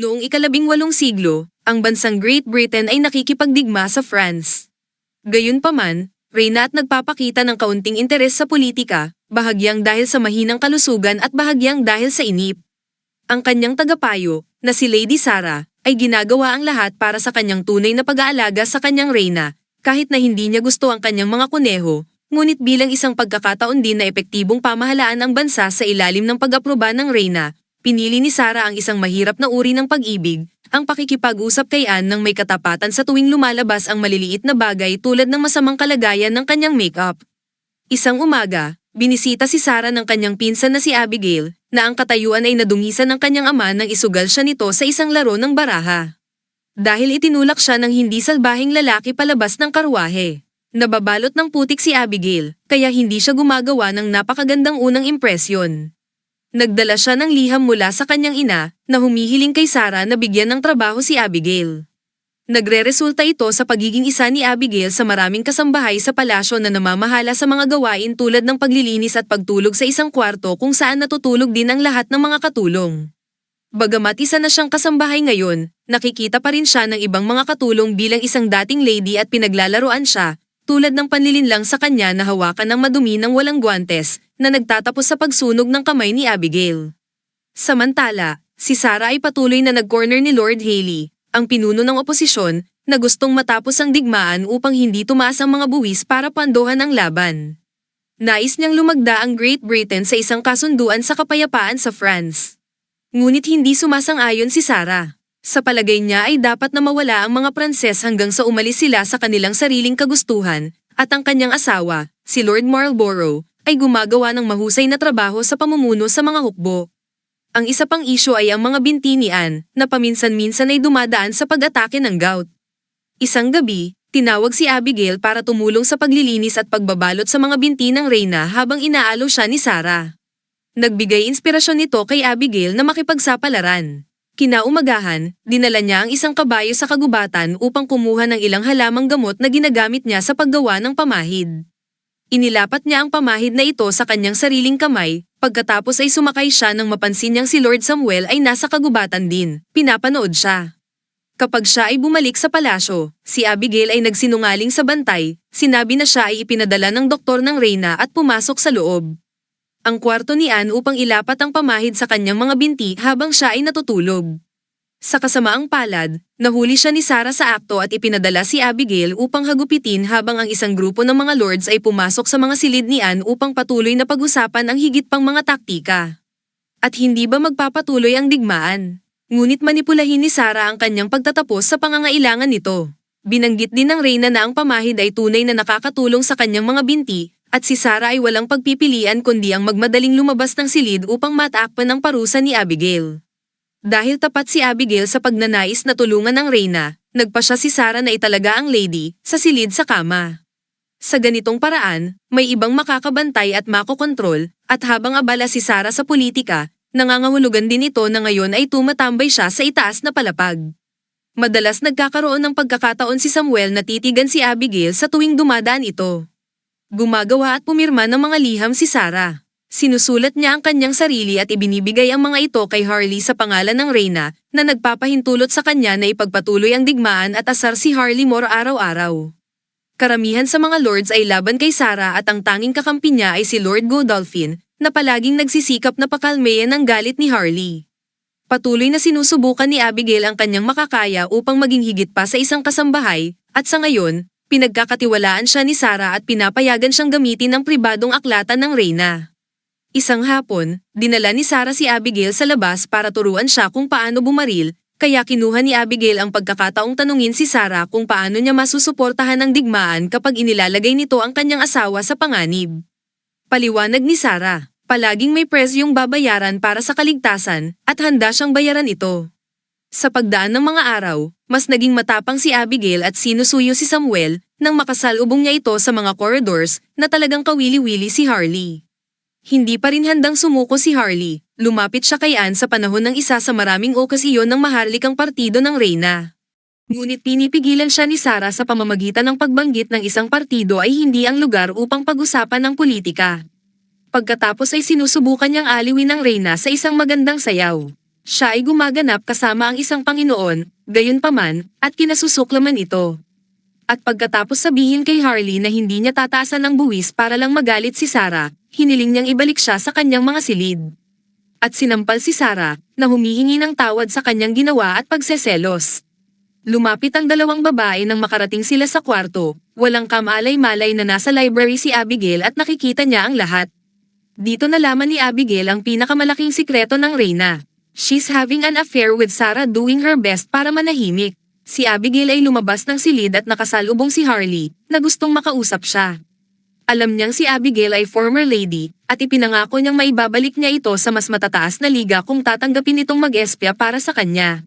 Noong ikalabing walong siglo, ang bansang Great Britain ay nakikipagdigma sa France. Gayunpaman, reyna at nagpapakita ng kaunting interes sa politika, bahagyang dahil sa mahinang kalusugan at bahagyang dahil sa inip. Ang kanyang tagapayo, na si Lady Sarah, ay ginagawa ang lahat para sa kanyang tunay na pag-aalaga sa kanyang reyna, kahit na hindi niya gusto ang kanyang mga kuneho, ngunit bilang isang pagkakataon din na epektibong pamahalaan ang bansa sa ilalim ng pag-aproba ng reyna, pinili ni Sarah ang isang mahirap na uri ng pag-ibig, ang pakikipag-usap kay Anne nang may katapatan sa tuwing lumalabas ang maliliit na bagay tulad ng masamang kalagayan ng kanyang makeup. Isang umaga, binisita si Sarah ng kanyang pinsan na si Abigail, na ang katayuan ay nadungisan ng kanyang ama nang isugal siya nito sa isang laro ng baraha. Dahil itinulak siya ng hindi salbahing lalaki palabas ng karwahe. Nababalot ng putik si Abigail, kaya hindi siya gumagawa ng napakagandang unang impresyon. Nagdala siya ng liham mula sa kanyang ina, na humihiling kay Sarah na bigyan ng trabaho si Abigail. Nagre-resulta ito sa pagiging isa ni Abigail sa maraming kasambahay sa palasyo na namamahala sa mga gawain tulad ng paglilinis at pagtulog sa isang kwarto kung saan natutulog din ang lahat ng mga katulong. Bagamat isa na siyang kasambahay ngayon, nakikita pa rin siya ng ibang mga katulong bilang isang dating lady at pinaglalaroan siya, tulad ng panlilinlang sa kanya na hawakan ng madumi ng walang guantes, na nagtatapos sa pagsunog ng kamay ni Abigail. Samantala, si Sarah ay patuloy na nag-corner ni Lord Haley, ang pinuno ng oposisyon, na gustong matapos ang digmaan upang hindi tumaas ang mga buwis para pandohan ang laban. Nais niyang lumagda ang Great Britain sa isang kasunduan sa kapayapaan sa France. Ngunit hindi sumasang-ayon si Sarah. Sa palagay niya ay dapat na mawala ang mga Pranses hanggang sa umalis sila sa kanilang sariling kagustuhan, at ang kanyang asawa, si Lord Marlborough, ay gumagawa ng mahusay na trabaho sa pamumuno sa mga hukbo. Ang isa pang isyo ay ang mga binti ni Anne, na paminsan-minsan ay dumadaan sa pag-atake ng gout. Isang gabi, tinawag si Abigail para tumulong sa paglilinis at pagbabalot sa mga binti ng Reyna habang inaalo siya ni Sarah. Nagbigay inspirasyon nito kay Abigail na makipagsapalaran. Kinaumagahan, dinala niya ang isang kabayo sa kagubatan upang kumuha ng ilang halamang gamot na ginagamit niya sa paggawa ng pamahid. Inilapat niya ang pamahid na ito sa kanyang sariling kamay, pagkatapos ay sumakay siya nang mapansin niyang si Lord Samuel ay nasa kagubatan din, pinapanood siya. Kapag siya ay bumalik sa palasyo, si Abigail ay nagsinungaling sa bantay, sinabi na siya ay ipinadala ng doktor ng Reyna at pumasok sa loob. Ang kwarto ni Anne upang ilapat ang pamahid sa kanyang mga binti habang siya ay natutulog. Sa kasamaang palad, nahuli siya ni Sarah sa akto at ipinadala si Abigail upang hagupitin habang ang isang grupo ng mga lords ay pumasok sa mga silid ni Anne upang patuloy na pag-usapan ang higit pang mga taktika. At hindi ba magpapatuloy ang digmaan? Ngunit manipulahin ni Sarah ang kanyang pagtatapos sa pangangailangan nito. Binanggit din ng Reyna na ang pamahid ay tunay na nakakatulong sa kanyang mga binti, at si Sarah ay walang pagpipilian kundi ang magmadaling lumabas ng silid upang matakpan ang parusa ni Abigail. Dahil tapat si Abigail sa pagnanais na tulungan ng Reyna, nagpa siya si Sarah na italaga ang lady sa silid sa kama. Sa ganitong paraan, may ibang makakabantay at makokontrol, at habang abala si Sarah sa politika, nangangahulugan din ito na ngayon ay tumatambay siya sa itaas na palapag. Madalas nagkakaroon ng pagkakataon si Samuel na titigan si Abigail sa tuwing dumadaan ito. Gumagawa at pumirma ng mga liham si Sarah. Sinusulat niya ang kanyang sarili at ibinibigay ang mga ito kay Harley sa pangalan ng Reyna na nagpapahintulot sa kanya na ipagpatuloy ang digmaan at asar si Harley Moore araw-araw. Karamihan sa mga lords ay laban kay Sarah at ang tanging kakampi niya ay si Lord Godolphin na palaging nagsisikap na pakalmeyan ang galit ni Harley. Patuloy na sinusubukan ni Abigail ang kanyang makakaya upang maging higit pa sa isang kasambahay, at sa ngayon, pinagkakatiwalaan siya ni Sarah at pinapayagan siyang gamitin ang pribadong aklatan ng Reyna. Isang hapon, dinala ni Sarah si Abigail sa labas para turuan siya kung paano bumaril, kaya kinuha ni Abigail ang pagkakataong tanungin si Sarah kung paano niya masusuportahan ang digmaan kapag inilalagay nito ang kanyang asawa sa panganib. Paliwanag ni Sarah, palaging may presyong babayaran para sa kaligtasan at handa siyang bayaran ito. Sa pagdaan ng mga araw, mas naging matapang si Abigail at sinusuyo si Samuel nang makasalubong niya ito sa mga corridors na talagang kawili-wili si Harley. Hindi pa rin handang sumuko si Harley, lumapit siya kay Anne sa panahon ng isa sa maraming okasyon ng maharlikang partido ng Reyna. Ngunit pinipigilan siya ni Sarah sa pamamagitan ng pagbanggit ng isang partido ay hindi ang lugar upang pag-usapan ng politika. Pagkatapos ay sinusubukan niyang aliwin ng Reyna sa isang magandang sayaw. Siya ay gumaganap kasama ang isang Panginoon, gayunpaman, at kinasusuklaman ito. At pagkatapos sabihin kay Harley na hindi niya tataasan ng buwis para lang magalit si Sarah, hiniling niyang ibalik siya sa kanyang mga silid. At sinampal si Sarah, na humihingi ng tawad sa kanyang ginawa at pagseselos. Lumapit ang dalawang babae nang makarating sila sa kwarto, walang kamalay-malay na nasa library si Abigail at nakikita niya ang lahat. Dito nalaman ni Abigail ang pinakamalaking sikreto ng Reyna. She's having an affair with Sarah doing her best para manahimik. Si Abigail ay lumabas ng silid at nakasalubong si Harley, na gustong makausap siya. Alam niyang si Abigail ay former lady, at ipinangako niyang maibabalik niya ito sa mas matataas na liga kung tatanggapin itong mag-espya para sa kanya.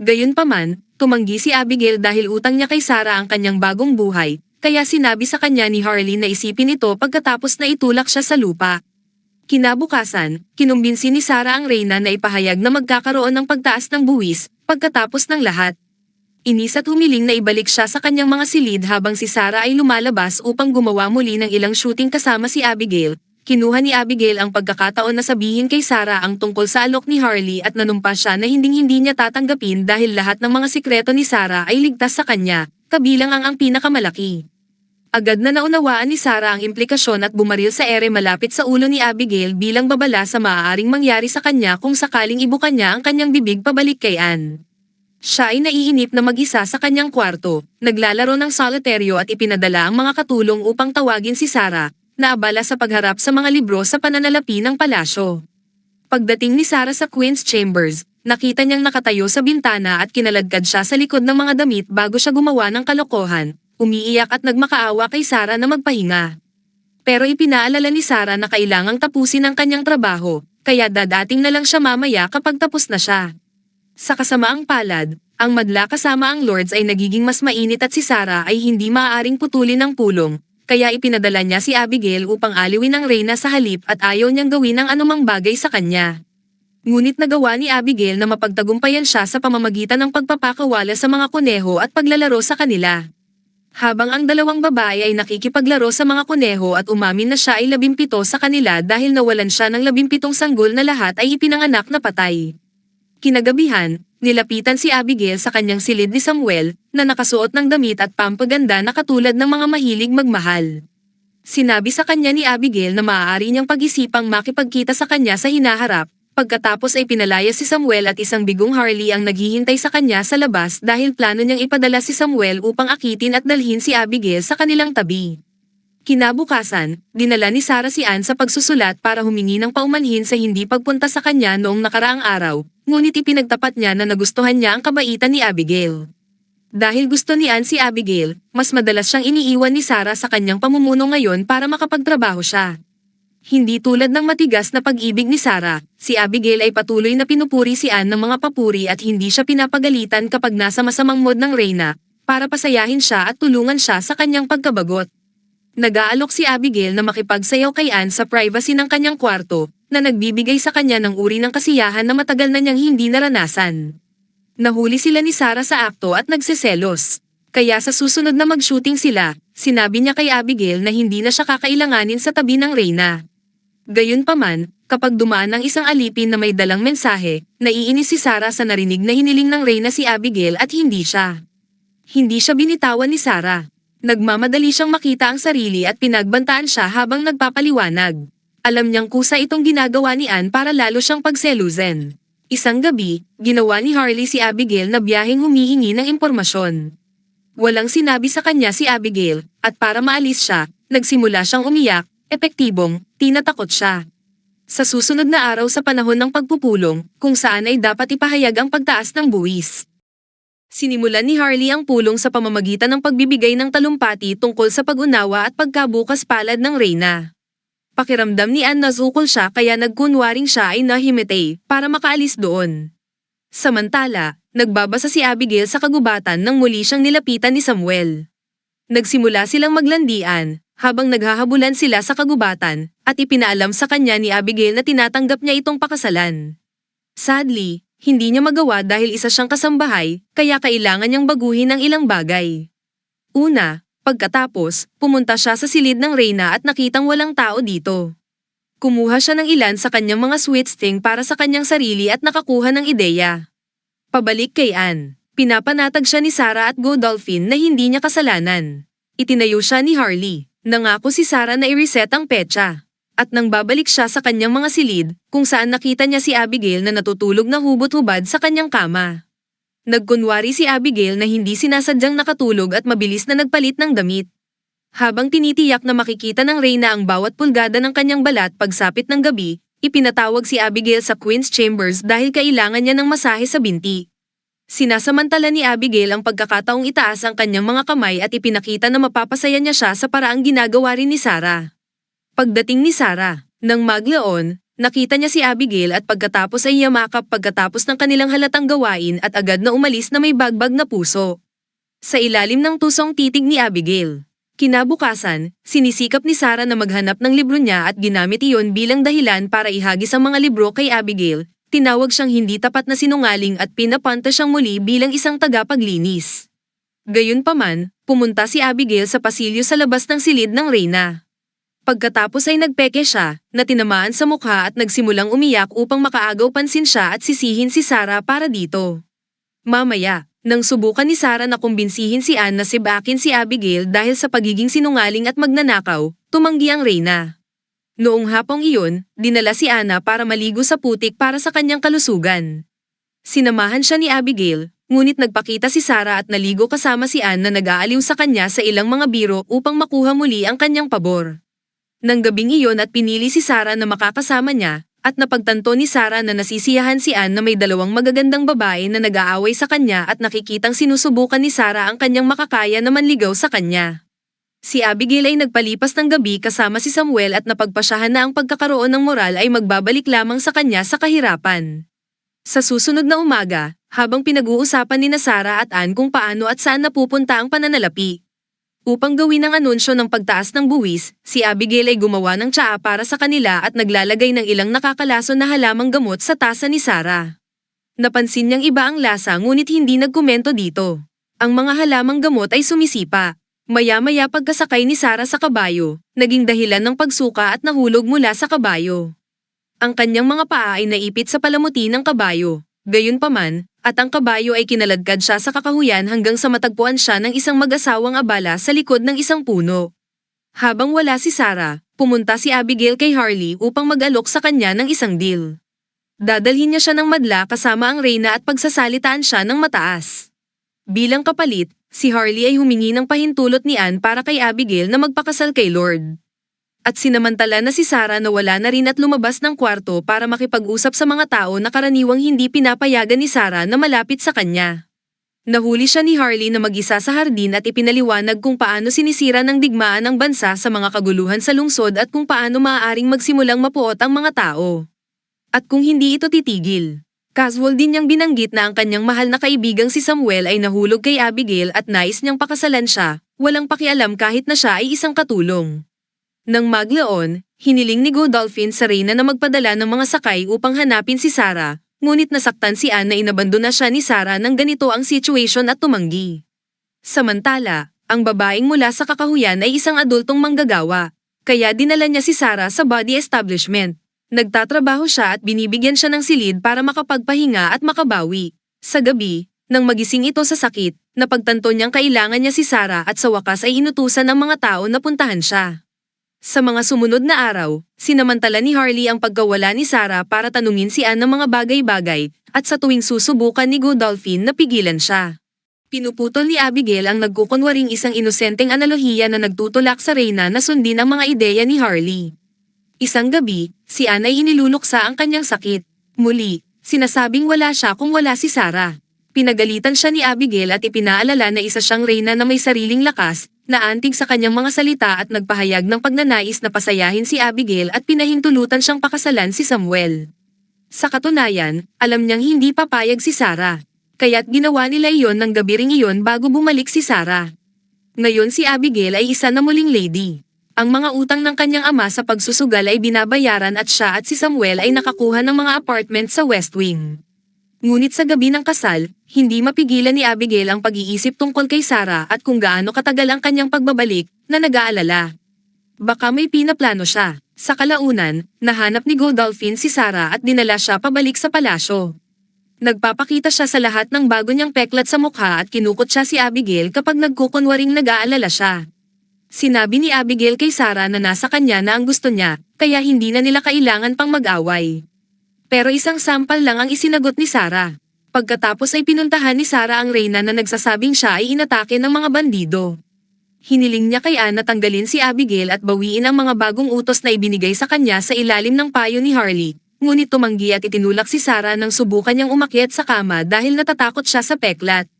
Gayunpaman, tumanggi si Abigail dahil utang niya kay Sarah ang kanyang bagong buhay, kaya sinabi sa kanya ni Harley na isipin ito pagkatapos na itulak siya sa lupa. Kinabukasan, kinumbinsi ni Sarah ang Reyna na ipahayag na magkakaroon ng pagtaas ng buwis, pagkatapos ng lahat. Inis at humiling na ibalik siya sa kanyang mga silid habang si Sarah ay lumalabas upang gumawa muli ng ilang shooting kasama si Abigail. Kinuha ni Abigail ang pagkakataon na sabihin kay Sarah ang tungkol sa alok ni Harley at nanumpa siya na hinding-hindi niya tatanggapin dahil lahat ng mga sikreto ni Sarah ay ligtas sa kanya, kabilang ang ang pinakamalaki. Agad na naunawaan ni Sarah ang implikasyon at bumaril sa ere malapit sa ulo ni Abigail bilang babala sa maaaring mangyari sa kanya kung sakaling ibukan niya ang kanyang bibig pabalik kay Anne. Siya ay naiinip na mag-isa sa kanyang kwarto, naglalaro ng solitario at ipinadala ang mga katulong upang tawagin si Sarah, na abala sa pagharap sa mga libro sa pananalapi ng palasyo. Pagdating ni Sarah sa Queen's Chambers, nakita niyang nakatayo sa bintana at kinaladkad siya sa likod ng mga damit bago siya gumawa ng kalokohan, umiiyak at nagmakaawa kay Sarah na magpahinga. Pero ipinaalala ni Sarah na kailangang tapusin ang kanyang trabaho, kaya dadating na lang siya mamaya kapag tapos na siya. Sa kasamaang palad, ang madla kasama ang lords ay nagiging mas mainit at si Sarah ay hindi maaaring putulin ng pulong, kaya ipinadala niya si Abigail upang aliwin ang reyna sa halip at ayaw niyang gawin ang anumang bagay sa kanya. Ngunit nagawa ni Abigail na mapagtagumpayan siya sa pamamagitan ng pagpapakawala sa mga kuneho at paglalaro sa kanila. Habang ang dalawang babae ay nakikipaglaro sa mga kuneho at umamin na siya ay labimpito sa kanila dahil nawalan siya ng labimpitong sanggol na lahat ay ipinanganak na patay. Kinagabihan, nilapitan si Abigail sa kanyang silid ni Samuel, na nakasuot ng damit at pampaganda na katulad ng mga mahilig magmahal. Sinabi sa kanya ni Abigail na maaari niyang pag-isipang makipagkita sa kanya sa hinaharap, pagkatapos ay pinalaya si Samuel at isang bigong Harley ang naghihintay sa kanya sa labas dahil plano niyang ipadala si Samuel upang akitin at dalhin si Abigail sa kanilang tabi. Kinabukasan, dinala ni Sarah si Anne sa pagsusulat para humingi ng paumanhin sa hindi pagpunta sa kanya noong nakaraang araw, ngunit ipinagtapat niya na nagustuhan niya ang kabaitan ni Abigail. Dahil gusto ni Anne si Abigail, mas madalas siyang iniiwan ni Sarah sa kanyang pamumuno ngayon para makapagtrabaho siya. Hindi tulad ng matigas na pag-ibig ni Sarah, si Abigail ay patuloy na pinupuri si Anne ng mga papuri at hindi siya pinapagalitan kapag nasa masamang mood ng Reyna, para pasayahin siya at tulungan siya sa kanyang pagkabagot. Nag-aalok si Abigail na makipagsayaw kay Anne sa privacy ng kanyang kwarto, na nagbibigay sa kanya ng uri ng kasiyahan na matagal na niyang hindi naranasan. Nahuli sila ni Sarah sa akto at nagseselos. Kaya sa susunod na mag-shooting sila, sinabi niya kay Abigail na hindi na siya kakailanganin sa tabi ng Reyna. Gayunpaman, kapag dumaan ang isang alipin na may dalang mensahe, naiinis si Sarah sa narinig na hiniling ng Reyna si Abigail at hindi siya. Hindi siya binitawan ni Sarah. Nagmamadali siyang makita ang sarili at pinagbantaan siya habang nagpapaliwanag. Alam niyang kusa itong ginagawa ni Anne para lalo siyang pagseluzen. Isang gabi, ginawa ni Harley si Abigail na biyaheng humihingi ng impormasyon. Walang sinabi sa kanya si Abigail, at para maalis siya, nagsimula siyang umiyak, epektibong, tinatakot siya. Sa susunod na araw sa panahon ng pagpupulong, kung saan ay dapat ipahayag ang pagtaas ng buwis. Sinimulan ni Harley ang pulong sa pamamagitan ng pagbibigay ng talumpati tungkol sa pag-unawa at pagkabukas palad ng Reyna. Pakiramdam ni Anne na zukol siya kaya nagkunwaring siya ay nahimite para makaalis doon. Samantala, nagbabasa si Abigail sa kagubatan nang muli siyang nilapitan ni Samuel. Nagsimula silang maglandian, habang naghahabulan sila sa kagubatan, at ipinaalam sa kanya ni Abigail na tinatanggap niya itong pakasalan. Sadly, hindi niya magawa dahil isa siyang kasambahay, kaya kailangan niyang baguhin ang ilang bagay. Una, pagkatapos, pumunta siya sa silid ng Reyna at nakitang walang tao dito. Kumuha siya ng ilan sa kanyang mga sweet sting para sa kanyang sarili at nakakuha ng ideya. Pabalik kay Anne. Pinapanatag siya ni Sarah at Godolphin na hindi niya kasalanan. Itinayo siya ni Harley. Nangako si Sarah na i-reset ang petsa. At nang babalik siya sa kanyang mga silid, kung saan nakita niya si Abigail na natutulog na hubot-hubad sa kanyang kama. Nagkunwari si Abigail na hindi sinasadyang nakatulog at mabilis na nagpalit ng damit. Habang tinitiyak na makikita ng Reyna ang bawat pulgada ng kanyang balat pagsapit ng gabi, ipinatawag si Abigail sa Queen's Chambers dahil kailangan niya ng masahe sa binti. Sinasamantala ni Abigail ang pagkakataong itaas ang kanyang mga kamay at ipinakita na mapapasaya niya siya sa paraang ginagawa rin ni Sarah. Pagdating ni Sarah, nang maglaon, nakita niya si Abigail at pagkatapos ay yamakap pagkatapos ng kanilang halatang gawain at agad na umalis na may bagbag na puso. Sa ilalim ng tusong titig ni Abigail. Kinabukasan, sinisikap ni Sarah na maghanap ng libro niya at ginamit iyon bilang dahilan para ihagis ang mga libro kay Abigail, tinawag siyang hindi tapat na sinungaling at pinapanta siyang muli bilang isang tagapaglinis. Gayunpaman, pumunta si Abigail sa pasilyo sa labas ng silid ng Reyna. Pagkatapos ay nagpeke siya, na tinamaan sa mukha at nagsimulang umiyak upang makaagaw pansin siya at sisihin si Sarah para dito. Mamaya, nang subukan ni Sarah na kumbinsihin si Anne na sibakin si Abigail dahil sa pagiging sinungaling at magnanakaw, tumanggi ang Reyna. Noong hapong iyon, dinala si Anna para maligo sa putik para sa kanyang kalusugan. Sinamahan siya ni Abigail, ngunit nagpakita si Sarah at naligo kasama si Anne na nag-aaliw sa kanya sa ilang mga biro upang makuha muli ang kanyang pabor. Nang gabing iyon at pinili si Sarah na makakasama niya, at napagtanto ni Sarah na nasisiyahan si Anne na may dalawang magagandang babae na nag-aaway sa kanya at nakikitang sinusubukan ni Sarah ang kanyang makakaya na manligaw sa kanya. Si Abigail ay nagpalipas ng gabi kasama si Samuel at napagpasyahan na ang pagkakaroon ng moral ay magbabalik lamang sa kanya sa kahirapan. Sa susunod na umaga, habang pinag-uusapan ni na Sarah at Anne kung paano at saan napupunta ang pananalapi. Upang gawin ang anunsyo ng pagtaas ng buwis, si Abigail ay gumawa ng tsaa para sa kanila at naglalagay ng ilang nakakalaso na halamang gamot sa tasa ni Sarah. Napansin niyang iba ang lasa ngunit hindi nagkomento dito. Ang mga halamang gamot ay sumisipa. Maya-maya pagkasakay ni Sarah sa kabayo, naging dahilan ng pagsuka at nahulog mula sa kabayo. Ang kanyang mga paa ay naipit sa palamuti ng kabayo. Gayunpaman, at ang kabayo ay kinaladkad siya sa kakahuyan hanggang sa matagpuan siya ng isang mag-asawang abala sa likod ng isang puno. Habang wala si Sarah, pumunta si Abigail kay Harley upang mag-alok sa kanya ng isang deal. Dadalhin niya siya ng madla kasama ang Reyna at pagsasalitaan siya ng mataas. Bilang kapalit, si Harley ay humingi ng pahintulot ni Anne para kay Abigail na magpakasal kay Lord. At sinamantala na si Sarah na wala na rin at lumabas ng kwarto para makipag-usap sa mga tao na karaniwang hindi pinapayagan ni Sarah na malapit sa kanya. Nahuli siya ni Harley na mag-isa sa hardin at ipinaliwanag kung paano sinisira ng digmaan ang bansa sa mga kaguluhan sa lungsod at kung paano maaaring magsimulang mapuot ang mga tao. At kung hindi ito titigil. Casual din niyang binanggit na ang kanyang mahal na kaibigang si Samuel ay nahulog kay Abigail at nais niyang pakasalan siya, walang pakialam kahit na siya ay isang katulong. Nang maglaon, hiniling ni Godolphin sa Reyna na magpadala ng mga sakay upang hanapin si Sarah, ngunit nasaktan si Anne na inabandona siya ni Sarah nang ganito ang situation at tumanggi. Samantala, ang babaeng mula sa kakahuyan ay isang adultong manggagawa, kaya dinala niya si Sarah sa body establishment. Nagtatrabaho siya at binibigyan siya ng silid para makapagpahinga at makabawi. Sa gabi, nang magising ito sa sakit, napagtanto niyang kailangan niya si Sarah at sa wakas ay inutusan ng mga tao na puntahan siya. Sa mga sumunod na araw, sinamantala ni Harley ang pagkawala ni Sarah para tanungin si Anne ng mga bagay-bagay, at sa tuwing susubukan ni Godolphin na pigilan siya. Pinuputol ni Abigail ang nagkukunwaring isang inosenteng analohiya na nagtutulak sa Reyna na sundin ang mga ideya ni Harley. Isang gabi, si Anne ay iniluluksa ang kanyang sakit. Muli, sinasabing wala siya kung wala si Sarah. Pinagalitan siya ni Abigail at ipinaalala na isa siyang Reyna na may sariling lakas, naantig sa kanyang mga salita at nagpahayag ng pagnanais na pasayahin si Abigail at pinahintulutan siyang pakasalan si Samuel. Sa katunayan, alam niyang hindi papayag si Sarah. Kaya't ginawa nila iyon ng gabi ring iyon bago bumalik si Sarah. Ngayon si Abigail ay isa na muling lady. Ang mga utang ng kanyang ama sa pagsusugal ay binabayaran at siya at si Samuel ay nakakuha ng mga apartment sa West Wing. Ngunit sa gabi ng kasal, hindi mapigilan ni Abigail ang pag-iisip tungkol kay Sarah at kung gaano katagal ang kanyang pagbabalik, na nag-aalala. Baka may pinaplano siya. Sa kalaunan, nahanap ni Godolphin si Sarah at dinala siya pabalik sa palasyo. Nagpapakita siya sa lahat ng bago niyang peklat sa mukha at kinukot siya si Abigail kapag nagkukunwaring nag-aalala siya. Sinabi ni Abigail kay Sarah na nasa kanya na ang gusto niya, kaya hindi na nila kailangan pang mag-away. Pero isang sampal lang ang isinagot ni Sarah. Pagkatapos ay pinuntahan ni Sarah ang reyna na nagsasabing siya ay inatake ng mga bandido. Hiniling niya kay Anne na tanggalin si Abigail at bawiin ang mga bagong utos na ibinigay sa kanya sa ilalim ng payo ni Harley, ngunit tumanggi at itinulak si Sarah nang subukan niyang umakyat sa kama dahil natatakot siya sa peklat.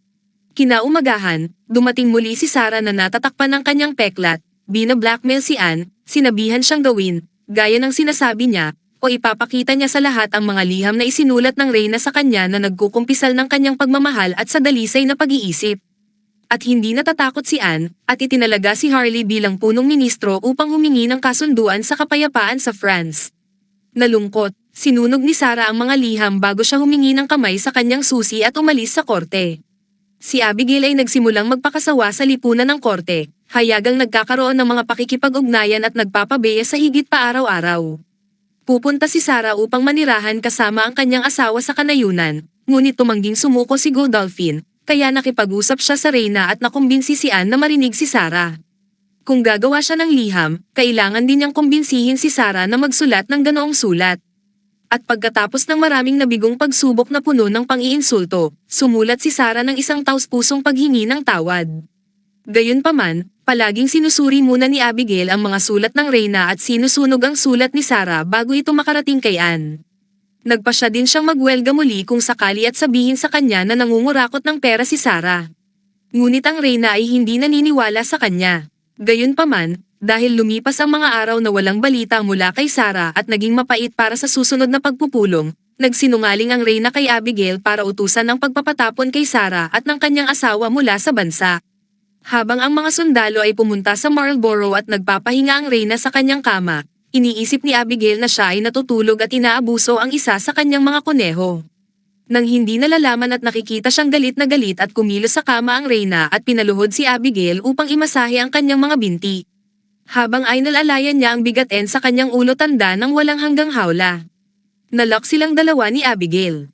Kinaumagahan, dumating muli si Sarah na natatakpan ng kanyang peklat, bina-blackmail si Anne, sinabihan siyang gawin, gaya ng sinasabi niya, o ipapakita niya sa lahat ang mga liham na isinulat ng reyna sa kanya na nagkukumpisal ng kanyang pagmamahal at sa dalisay na pag-iisip. At hindi natatakot si Anne, at itinalaga si Harley bilang punong ministro upang humingi ng kasunduan sa kapayapaan sa France. Nalungkot, sinunog ni Sarah ang mga liham bago siya humingi ng kamay sa kanyang susi at umalis sa korte. Si Abigail ay nagsimulang magpakasawa sa lipunan ng korte, hayagang nagkakaroon ng mga pakikipag-ugnayan at nagpapabeya sa higit pa araw-araw. Pupunta si Sarah upang manirahan kasama ang kanyang asawa sa kanayunan, ngunit tumangging sumuko si Godolphin, kaya nakipag-usap siya sa Reyna at nakumbinsi si Anne na marinig si Sarah. Kung gagawa siya ng liham, kailangan din niyang kumbinsihin si Sarah na magsulat ng ganoong sulat. At pagkatapos ng maraming nabigong pagsubok na puno ng pang-iinsulto, sumulat si Sarah ng isang taus-pusong paghingi ng tawad. Gayunpaman, palaging sinusuri muna ni Abigail ang mga sulat ng Reyna at sinusunog ang sulat ni Sarah bago ito makarating kay Anne. Nagpa siya din siyang magwelga muli kung sakali at sabihin sa kanya na nangungurakot ng pera si Sarah. Ngunit ang Reyna ay hindi naniniwala sa kanya. Gayunpaman, dahil lumipas ang mga araw na walang balita mula kay Sarah at naging mapait para sa susunod na pagpupulong, nagsinungaling ang Reyna kay Abigail para utusan ng pagpapatapon kay Sarah at ng kanyang asawa mula sa bansa. Habang ang mga sundalo ay pumunta sa Marlborough at nagpapahinga ang Reyna sa kanyang kama, iniisip ni Abigail na siya ay natutulog at inaabuso ang isa sa kanyang mga kuneho. Nang hindi nalalaman at nakikita siyang galit na galit at kumilos sa kama ang Reyna at pinaluhod si Abigail upang imasahe ang kanyang mga binti. Habang ay nalalayan niya ang bigatin sa kanyang ulo tanda ng walang hanggang hawla. Nalok silang dalawa ni Abigail.